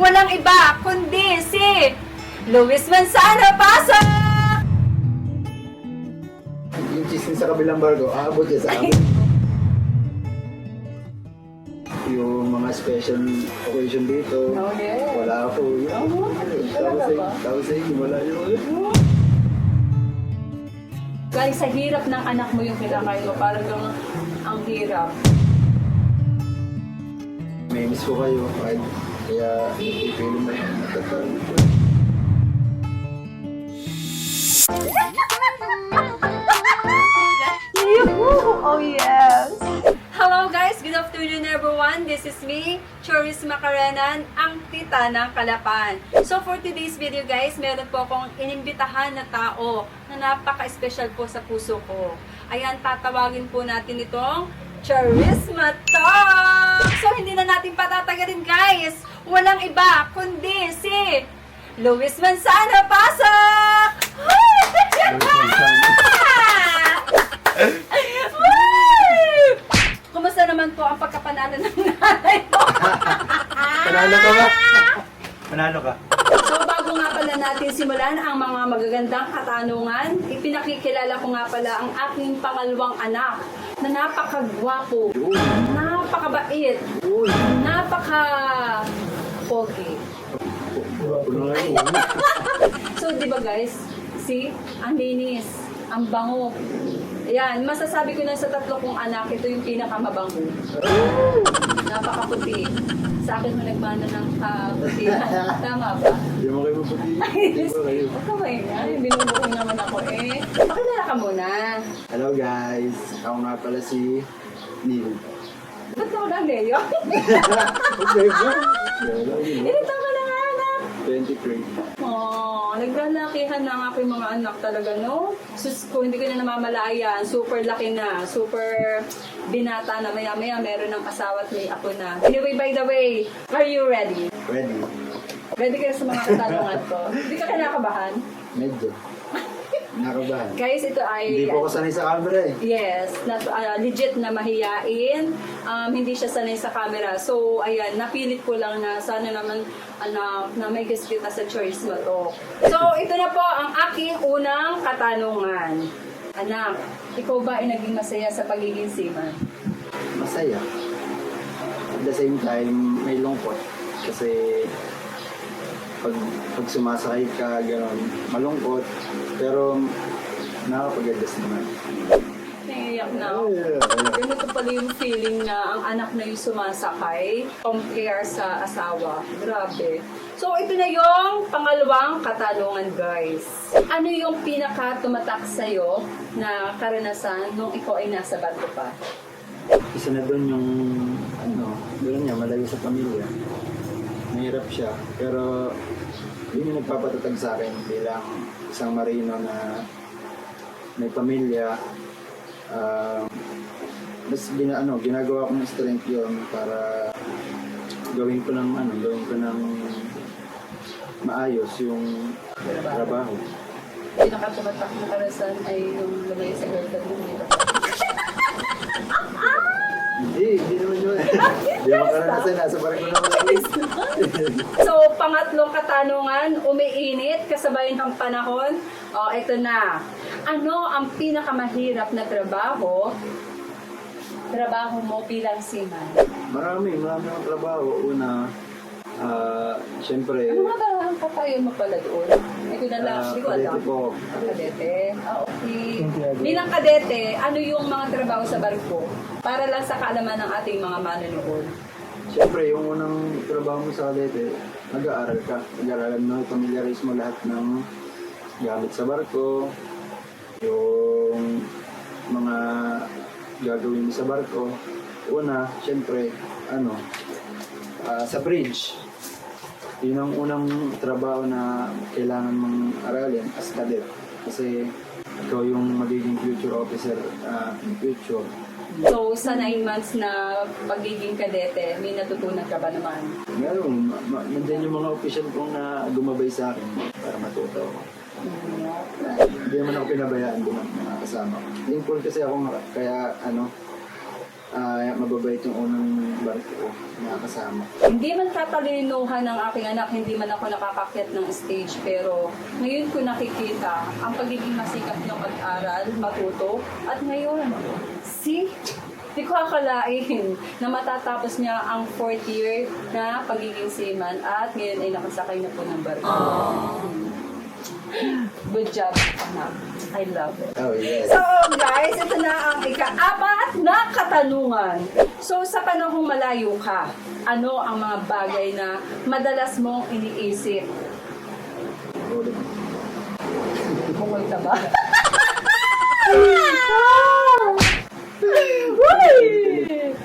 walang iba kundi si Luis Manzano Pasok! Yung chismis sa kabilang barko, aabot yan sa amin. yung mga special occasion dito, Oh, yeah. wala ako. Oh, talaga Tapos ba? ay, tapos ay, wala yun. Guys, sa hirap ng anak mo yung kinakain mo, parang ang, ang hirap. May miss ko kayo, kahit kaya ipipiling na natatawag. Oh, yes! Hello guys! Good afternoon everyone! This is me, Choris Macaranan, ang tita ng Kalapan. So for today's video guys, meron po akong inimbitahan na tao na napaka-special po sa puso ko. Ayan, tatawagin po natin itong Charisma Talk! So hindi na natin patatagalin guys! Walang iba kundi si Luis Manzano Pasok! Kumusta naman po ang pagkapanalo ng nanay mo? Panalo ka ba? Panalo ka? So bago nga pala natin simulan ang mga magagandang katanungan, ipinakikilala ko nga pala ang aking pangalawang anak na napakagwapo, napakabait, napaka yun. So, di ba guys, see, ang linis, ang bango. Ayan, masasabi ko na sa tatlo kong anak, ito yung pinakamabango. Napakaputi. Sa akin mo nagmana ng kaputi. Tama ba? Hindi mo kayo maputi. Hindi mo kayo. Huwag ka maingay. Binubuking naman ako eh. Pakilala ka muna. Hello guys, ako nga pala si Neil. Ba't ako lang, Leo? Okay Neil. Ilan taon ka na nga, anak? 23. Oh, naglalakihan na ang aking mga anak talaga, no? Sus ko, hindi ko na namamalayan. Super laki na. Super binata na. Maya-maya meron ng asawa at may ako na. Anyway, by the way, are you ready? Ready? Ready ka na sa mga katanungan ko? Hindi ka kinakabahan? Medyo. Nakabahan. Guys, ito ay... Hindi po ako sanay sa camera eh. Yes, na, ah, legit na mahiyain. Um, hindi siya sanay sa camera. So, ayan, napilit ko lang na sana naman anak na may guest kita sa choice mo to. So, ito na po ang aking unang katanungan. Anak, ikaw ba ay naging masaya sa pagiging seaman? Masaya. At the same time, may lungkot. Kasi pag, pag sumasakay ka, gano'n, malungkot. Pero nakakapag-adjust naman. Naiiyak na ako. Yeah. Ganito pala yung feeling na ang anak na yung sumasakay compare sa asawa. Grabe. So, ito na yung pangalawang katanungan, guys. Ano yung pinaka tumatak sa'yo na karanasan nung ikaw ay nasa barko pa? Isa na doon yung, ano, doon niya, malayo sa pamilya. Mahirap siya. Pero, yun yung nagpapatatag sa akin bilang isang marino na may pamilya. Ah, mas gina, ano, ginagawa ko ng strength yun para gawin ko ng ano, gawin ko ng maayos yung trabaho. Pinaka tumatak na karanasan ay yung lumayo sa girlfriend mo dito. Hindi, hindi naman yun. Hindi ako karanasan, nasa barko naman ako. So, pangatlong katanungan, umiinit kasabay ng panahon. O, ito na. Ano ang pinakamahirap na trabaho trabaho mo bilang seaman? Marami, marami akong trabaho. Una, ah, syempre, Ano nga ba ang katayon mo pala doon? Hindi ko na lang, ah, hindi ko alam. kadete po. Ah, Kadete? Ah, okay. Bilang kadete, ano yung mga trabaho sa barko? Para lang sa kaalaman ng ating mga manonood. Syempre, yung unang trabaho mo sa kadete, nag-aaral ka. Nag-aaralan mo, familiarize mo lahat ng gamit sa barko, yung mga gagawin mo sa barko. Una, syempre, ano, ah, sa bridge. Yun ang unang trabaho na kailangan mong aralin as cadet. Kasi ikaw yung magiging future officer ah, in future. So, sa nine months na pagiging kadete, may natutunan ka ba naman? Meron, ma- ma- nandyan yung mga official kong na gumabay sa akin para matuto ako. Hindi naman ako pinabayaan din ng mga kasama ko. Thankful kasi ako nga, kaya ano, ah, mababait yung unang barko ko na kasama. Hindi man katalinuhan ng aking anak, hindi man ako nakakakyat ng stage, pero ngayon ko nakikita ang pagiging masikap ng mag-aral, matuto, at ngayon, see, di ko akalain na matatapos niya ang fourth year na pagiging seaman at ngayon ay nakasakay na po ng barko. Good job, anak. I love it. Oh, yes. So guys, ito na ang ika-apat na katanungan. So sa panahong malayo ka, ano ang mga bagay na madalas mong iniisip? Bungol ka ba?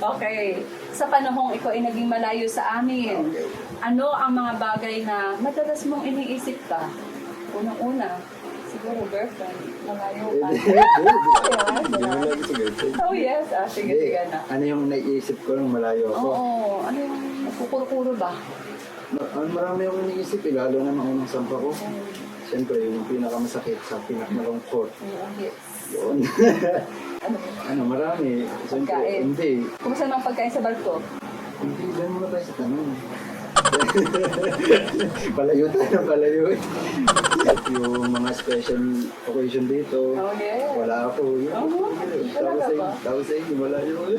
Okay. Sa panahong ikaw ay naging malayo sa amin, ano ang mga bagay na madalas mong iniisip ka? Unang-una, siguro girlfriend, malayo ka. Oh yes, ah, sige, Hindi, sige na. Ano yung naiisip ko nung malayo ako? Oo, ano yung kukuro-kuro ba? Ma- ah, marami akong iniisip eh, lalo na nung unang sampa ko. Siyempre, yung pinakamasakit sa pinakamalungkot. Oo, yes. Yun. Ano? ano, marami. Siyempre, Pagkain. hindi. Kumusta naman pagkain sa barko? Hindi, dyan muna tayo sa tanong. palayo tayo, palayo. yung mga special occasion dito, Oh, yeah. wala ako. Yun. Oh, Tawag talaga sa ba? tawag sa inyo, wala yun.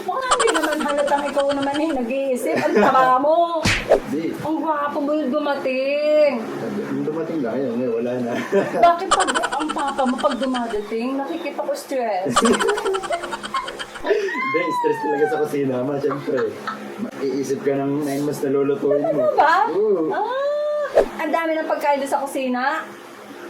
Mukhang hindi naman halatang ikaw naman eh, nag-iisip. Ang taba mo. Hindi. Ang gwapo mo yung dumating. Nung dumating lang yun, eh, wala na. Bakit pag ang papa mo pag dumadating, nakikita ko stress? Talaga sa kusina, ma, syempre. Iisip ka ng 9 months na lulutuin mo. Ano ba? Oo. Ah, ang dami ng pagkain doon sa kusina.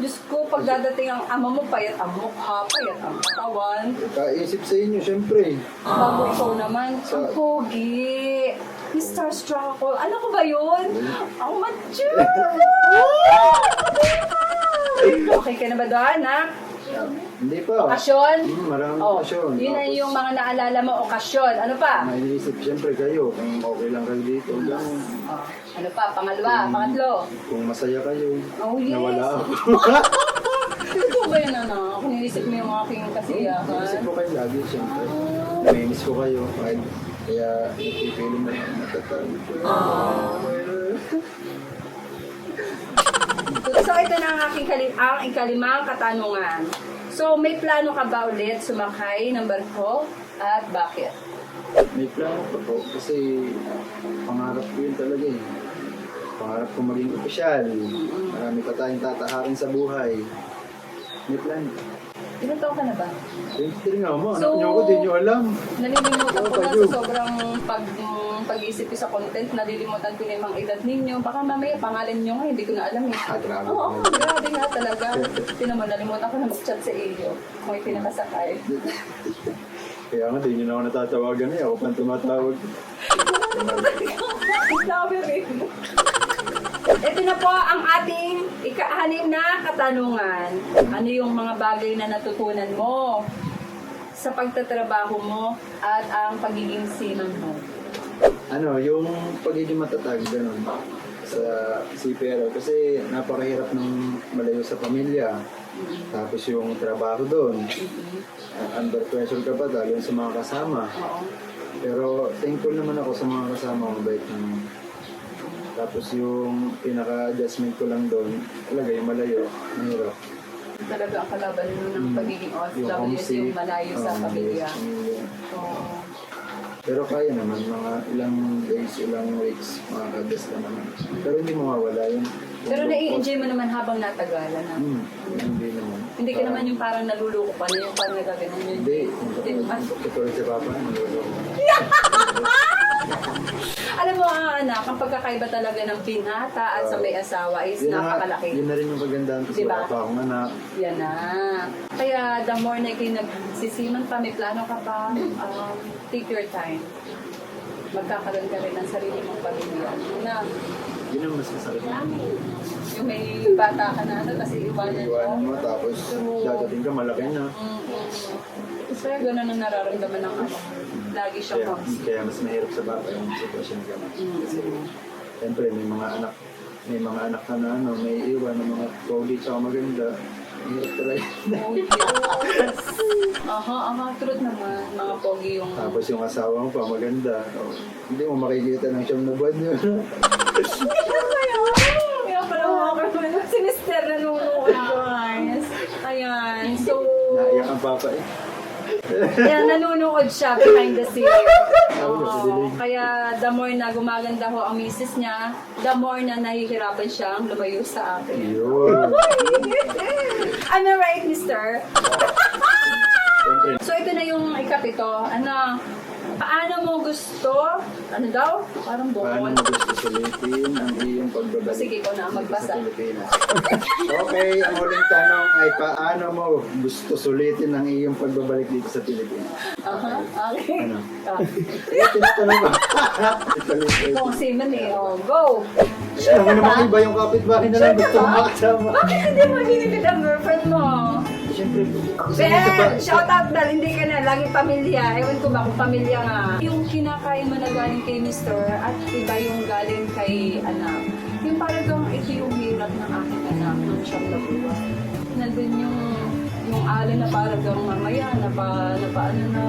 Diyos ko, pag dadating ang ama mo, payat ang mukha, payat ang katawan. Kaisip sa inyo, syempre. Bago ikaw naman, Sa- ang pogi. Mr. Struggle. Ano ko ba yun? Ang mature. okay ka na ba doon, ha? Hindi pa. Okasyon? Hmm, maraming Oh, okasyon. yun Tapos, yung mga naalala mo, okasyon. Ano pa? Naiisip syempre kayo, kung okay lang kayo dito, ganun. Oh, ano pa? Pangalawa, pangatlo. Kung masaya kayo, Oh, yes. nawala ako. Ito ba yun, anak? Kung niisip mo yung aking Iisip kasiyahan. ko kayo lagi, syempre. Namimiss ko kayo, kahit kaya ipipiling na natatawag ko. So, ito na ang aking kali- ang ikalimang katanungan. So, may plano ka ba ulit sumakay ng barko? At bakit? May plano pa po kasi pangarap ko yun talaga eh. Pangarap ko maging opisyal. Marami pa tayong tatahakin sa buhay. May plano. Ilan taon ka na ba? 23 nga mo, anak So- niyo ako, di niyo alam. Nalilimutan ko na sa sobrang pag, pag-isip ko sa content, nalilimutan ko na yung mga edad ninyo. Baka mamaya pangalan nyo nga, hindi ko na alam eh. Ah, grabe. Oo, oh, grabe nga talaga. Tinan mo, nalimutan ko na mag-chat sa iyo. Kung may pinakasakay. Kaya nga, di niyo na ako natatawagan eh. Ako pang tumatawag. Sabi rin. Ito na po ang ating ikaanim na katanungan. Ano yung mga bagay na natutunan mo sa pagtatrabaho mo at ang pagiging seaman mo? Ano, yung pagiging matatag, ganun. Sa CPR. Kasi napakahirap ng malayo sa pamilya. Tapos yung trabaho doon. Under pressure ka pa, lalo sa mga kasama. Oo. Pero thankful naman ako sa mga kasama, mabait naman. Tapos yung pinaka-adjustment ko lang doon, talaga yung malayo, mahirap. Talaga ang kalaban mo ng Mm. pagiging OFW Yung yung, malayo sa oo, pamilya. sa pamilya. Oo. Pero kaya naman, mga ilang days, ilang weeks, makaka-adjust ka naman. Pero hindi mawawala yun. Pero nai-enjoy mo naman habang natagalan na. Hmm, hindi naman. Hindi ka naman yung parang naluloko pa na yung parang nagaganon yun. Hindi. Hindi naman. Katulad sa papa, niloloko. Alam mo, ah, anak, ang pagkakaiba talaga ng binata at sa may asawa is Yun na nga, napakalaki. Yun na rin yung kagandahan kasi Diba? wala pa akong anak. Yan na. Kaya the more na kayo nagsisiman pa, may plano ka pa, um, take your time. Magkakaroon ka rin ng sarili mong pamilya. Na, Yun ang mas masarap. yung may bata ka na ano, kasi iwanan mo. Iwanan mo, tapos dadating ka, malaki na. Mm, mm. Kasi ganun ang nararamdaman ng anak. Lagi siyang Kaya, homesick. kaya mas mahirap sa bata yung sitwasyon ka Kasi, siyempre, may mga anak, may mga anak ka na ano, may iwan ng mga pogi tsaka maganda. Hirap talaga. Oh, yes. Aha, aha, truth naman. Mga pogi yung... Tapos yung asawa mo pa maganda. Oh, hindi mo makikita ng siyam na buwan yun. Kaya pala mga kapatid, si Mr. nanonood guys. Ayan, so... Naiyak ang papa eh. Kaya nanonood siya behind the scene. Oo, kaya the more na gumaganda ho ang misis niya, the more na nahihirapan siyang lumayo sa akin. Yun. Am I right, mister? So ito na yung ikapito. Ano, paano mo gusto, ano daw? Parang paano mo gusto sulitin ang iyong pagbabalik Sige, ikaw na ang magbasa. sa Pilipinas? okay, ang huling tanong ay paano mo gusto sulitin ang iyong pagbabalik dito sa Pilipinas? Aha, okay. Ano? Ah, Eh, tinatanong ba? Ituloy. Kung si Manny, oh, go! Siya naman namang iba yung kapitbahay na lang gusto makasama. Bakit hindi mo ginigit ang girlfriend mo? Ben, shout out dahil hindi ka na laging pamilya. Ewan ko ba kung pamilya nga. Yung kinakain mo na galing kay Mr. at iba yung galing kay anak. Yung parang ito yung hirap ng aking anak ng siyam na buwan. Nandun yung yung alin na parang mamaya na pa, na pa ano na